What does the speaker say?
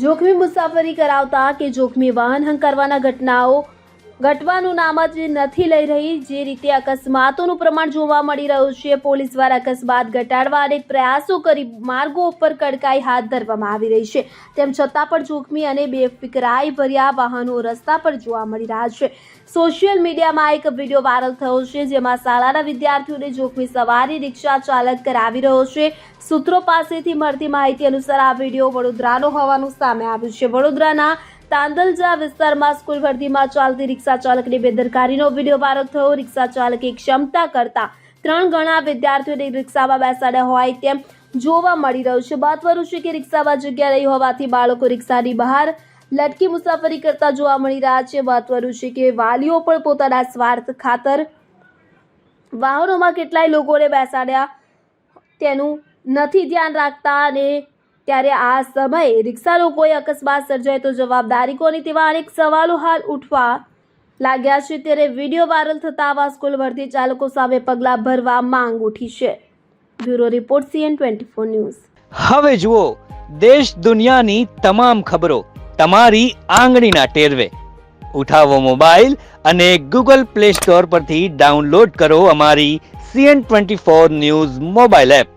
જોખમી મુસાફરી કરાવતા કે જોખમી વાહન હંકારવાના ઘટનાઓ ઘટવાનું નામ જ નથી લઈ રહી. જે રીતે અકસ્માતોનું પ્રમાણ જોવા મળી રહ્યું છે, પોલીસ દ્વારા અકસ્માત ઘટાડવા અનેક પ્રયાસો કરી માર્ગો ઉપર કડકાઈ હાથ ધરવામાં આવી રહી છે. તેમ છતાં પણ જોખમી અને બેફિકરાઈ ભર્યા વાહનો રસ્તા પર જોવા મળી રહ્યા છે. સોશિયલ મીડિયામાં એક વીડિયો વાયરલ થયો છે, જેમાં શાળાના વિદ્યાર્થીઓને જોખમી સવારી રિક્ષા ચાલક કરાવી રહ્યો છે. સૂત્રો પાસેથી મળતી માહિતી અનુસાર આ વીડિયો વડોદરાનો હોવાનું સામે આવ્યું છે. વડોદરાના તાંદલજા વિસ્તારમાં સ્કૂલ વર્દીમાં ચાલતી રિક્ષા ચાલકની બેદરકારીનો વીડિયો વાયરલ થયો. રિક્ષા ચાલકે ક્ષમતા કરતા ત્રણ ગણા વિદ્યાર્થીઓને રિક્ષામાં બેસાડ્યા હોય તેમ જોવા મળી રહ્યું છે. મહત્વનું છે કે રિક્ષામાં જગ્યા રહી હોવાથી બાળકો રિક્ષાની બહાર લટકી મુસાફરી કરતા જોવા મળી રહ્યા છે. મહત્વનું છે કે વાલીઓ પણ પોતાના સ્વાર્થ ખાતર વાહનોમાં કેટલાય લોકોને બેસાડ્યા તેનું નથી ધ્યાન રાખતા અને ત્યારે આ સમયે રિક્ષા લોકોએ અકસ્માત સર્જાય તો જવાબદારી કોની તેવા અનેક સવાલો હાલ ઉઠવા લાગ્યા છે. ત્યારે વીડિયો વાયરલ થતા આવા સ્કૂલ ભરતી ચાલકો સામે પગલાં ભરવા માંગ ઉઠી છે. Bureau report CN twenty four news. હવે જુઓ, દેશ દુનિયાની તમામ ખબરો તમારી આંગળીના ટેરવે. ઉઠાવો મોબાઈલ અને ગૂગલ પ્લે સ્ટોર પરથી ડાઉનલોડ કરો અમારી CN twenty four news mobile app.